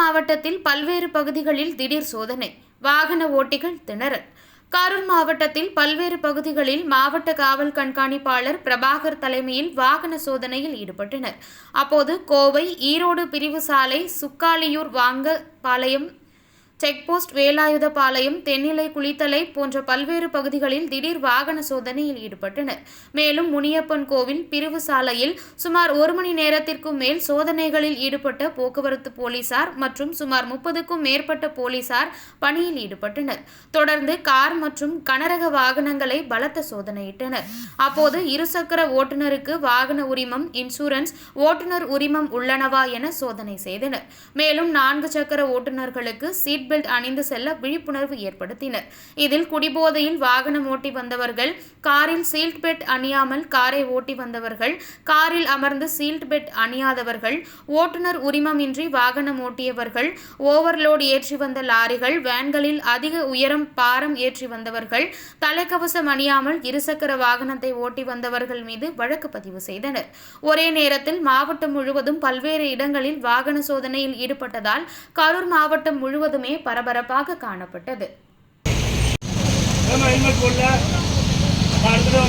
மாவட்டத்தில் பல்வேறு பகுதிகளில் திடீர் சோதனை. வாகன ஓட்டிகள் திணறல். கரூர் மாவட்டத்தில் பல்வேறு பகுதிகளில் மாவட்ட காவல் கண்காணிப்பாளர் பிரபாகர் தலைமையில் வாகன சோதனையில் ஈடுபட்டனர். அப்போது கோவை ஈரோடு பிரிவு சாலை சுக்காலியூர் வாங்க பாளையம் செக்போஸ்ட் வேலாயுதபாளையம் தென்னிலை குளித்தலை போன்ற பல்வேறு பகுதிகளில் திடீர் வாகன சோதனையில் ஈடுபட்டனர். மேலும் முனியப்பன் கோவில் பிரிவு சாலையில் சுமார் ஒரு மணி நேரத்திற்கும் மேல் சோதனைகளில் ஈடுபட்ட போக்குவரத்து போலீசார் மற்றும் சுமார் முப்பதுக்கும் மேற்பட்ட போலீசார் பணியில் ஈடுபட்டனர். தொடர்ந்து கார் மற்றும் கனரக வாகனங்களை பலத்த சோதனையிட்டனர். அப்போது இருசக்கர ஓட்டுநருக்கு வாகன உரிமம் இன்சூரன்ஸ் ஓட்டுநர் உரிமம் உள்ளனவா என சோதனை செய்தனர். மேலும் நான்கு சக்கர ஓட்டுநர்களுக்கு சீட் பெல்ட் அணிந்து செல்ல விழிப்புணர்வு ஏற்படுத்தினர். இதில் குடிபோதையில் வாகனம் ஓட்டி வந்தவர்கள் காரில் சீல்ட் பெல்ட் அணியாமல் காரை ஓட்டி வந்தவர்கள் காரில் அமர்ந்து சீல்ட் பெல்ட் அணியாதவர்கள் ஓட்டுநர் உரிமமின்றி வாகனம் ஓட்டியவர்கள் ஓவர்லோடு ஏற்றி வந்த லாரிகள் வேன்களில் அதிக உயரம் பாரம் ஏற்றி வந்தவர்கள் தலைக்கவசம் அணியாமல் இருசக்கர வாகனத்தை ஓட்டி வந்தவர்கள் மீது வழக்கு பதிவு செய்தனர். ஒரே நேரத்தில் மாவட்டம் முழுவதும் பல்வேறு இடங்களில் வாகன சோதனையில் ஈடுபட்டதால் கரூர் மாவட்டம் முழுவதுமே பரபரப்பாக காணப்பட்டது. ஏமா அடுத்த